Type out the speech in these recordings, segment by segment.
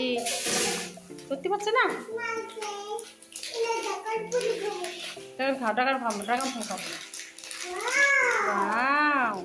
কি? সত্যি পাচ্ছে না? ড্রাগন খাও টাকার খাও ড্রাগন ফল খাও ওয়াও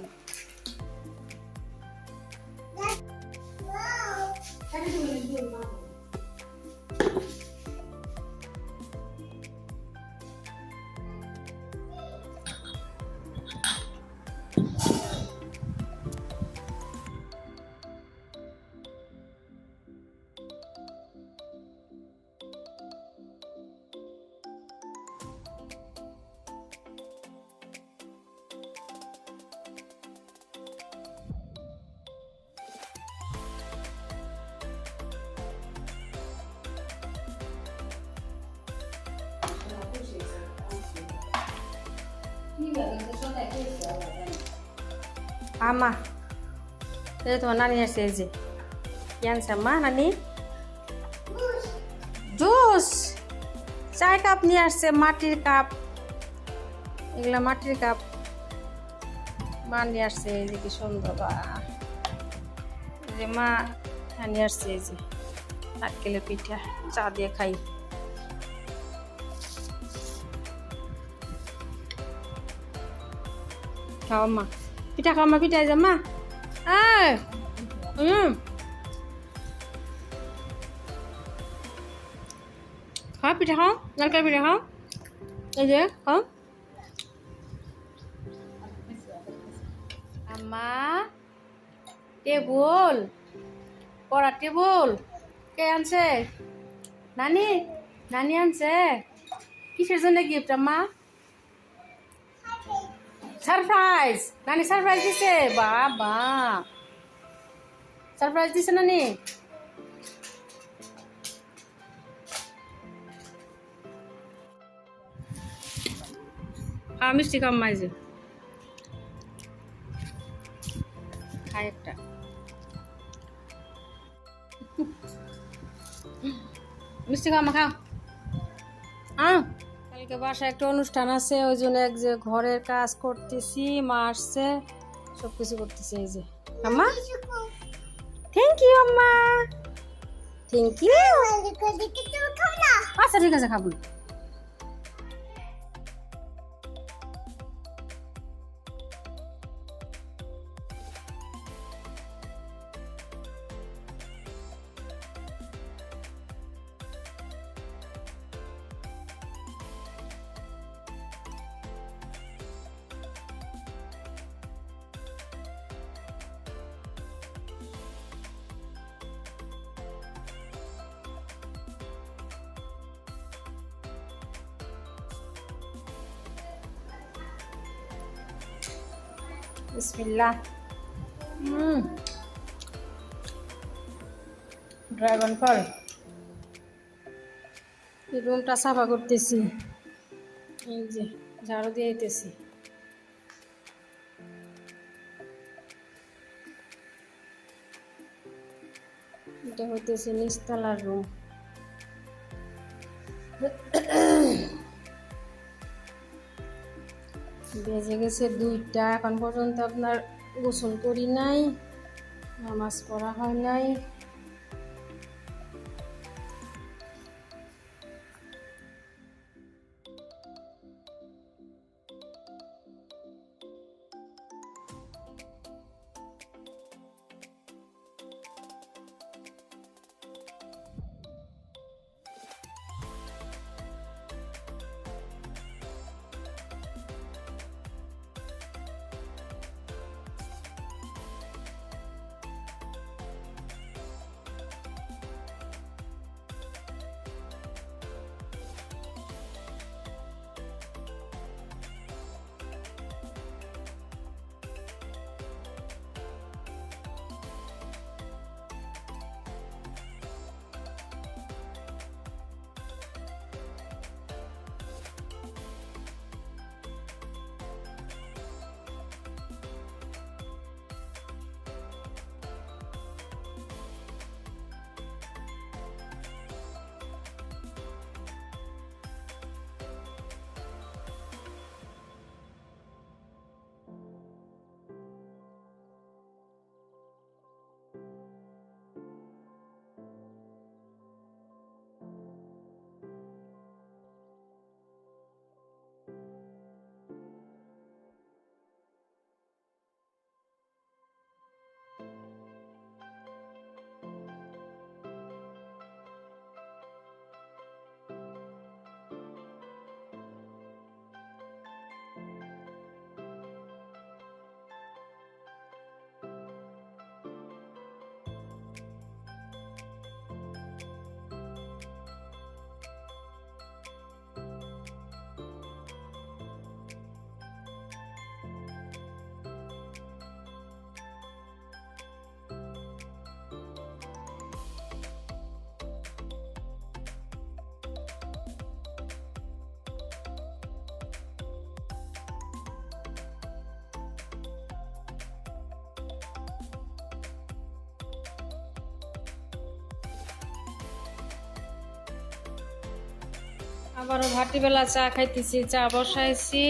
আমা এই তোমার নানি আসছে এই যে কি আনছে আম্মা নানি জুস চায় কাপ নিয়ে আসছে মাটির কাপ এগুলা মাটির কাপ মা নিয়ে আসছে এই যে কি সুন্দর বা যে মা নিয়ে আসছে এই যে নারকেলের পিঠা চা দিয়ে খাই খাও মা পিঠা খাও মা পিঠা যা মা। হুম খাও, পিঠা খাও নারকেল পিঠা খাও। এই যে আম্মা, টেবুল পড়া টেবুল, কে আনছে? নানি নানি আনছে? কিসের জন্য গিফট আম্মা? সারপ্রাইজ। নানি, সারপ্রাইজ দিছে? বাবা। সারপ্রাইজ দিছে নানি? হ্যাঁ মিষ্টি কম মাইজে। খাই একটা। মিষ্টি খাও মা খাও হ্যাঁ কালকে বাসায় একটা অনুষ্ঠান আছে, ওই জন্য এক যে ঘরের কাজ করতেছি, মা আসছে সব কিছু করতেছি, এই যে। আম্মা? থ্যাংক ইউ আম্মা। থ্যাংক ইউ আচ্ছা ঠিক আছে, খাব। বিসমিল্লাহ। হুম। ড্রাগন ফল। রুমটা সাফা করতেছি। এই যে, ঝাড়ু দিয়ে দিতেছি। এটা হইতেছে নিচতলার রুম। বেজে গেছে দুইটা। এখন পর্যন্ত আপনার গোসল করি নাই নামাজ পড়া হয় নাই। আবারও ভাটিবেলা চা খাইতেছি চা বসাইছি।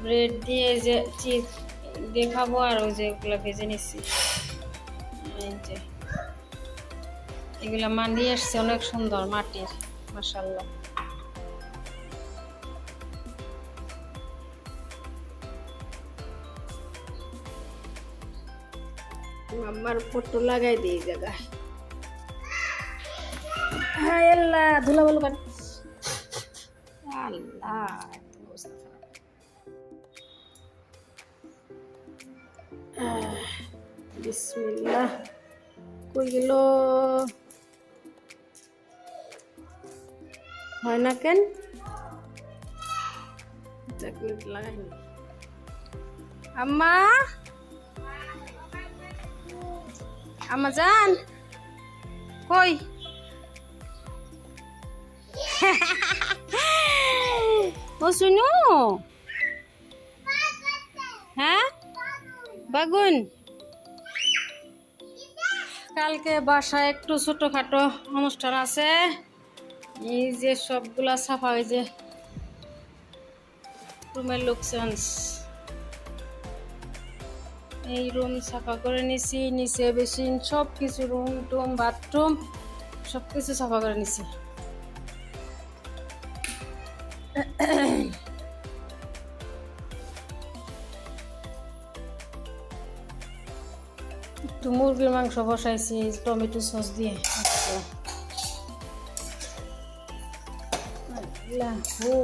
ব্রেড দিয়ে যে চিজ দিয়ে খাব আর ওই যে ওগুলো ভেজে নিচ্ছি এগুলা মান্ডি আসছে অনেক সুন্দর মাটির মাসাল্লাহ আমার ফটো লাগাই দিই জায়গায় হায় আল্লাহ ধুলা বলো কেন আল্লাহ অবস্থা খারাপ। আহ, বিসমিল্লাহ কই গেল হয় না কেন এক মিনিট লাগাইনি আম্মা আম্মা যান কই ও, শুনু। হ্যাঁ? বাগুন। কালকে বাসায় একটু ছোটোখাটো অনুষ্ঠান আছে। এই যে সবগুলা সাফা ওই যে রুমের লোকসানস। এই রুম সাফা করে নিছি, নিচে বেসিন সব কিছু রুম টুম, বাথরুম সব কিছু সাফা করে নিছি। মুরগির মাংস বসাইছি টমেটো সস দিয়ে আচ্ছা। আল্লাহ, হো।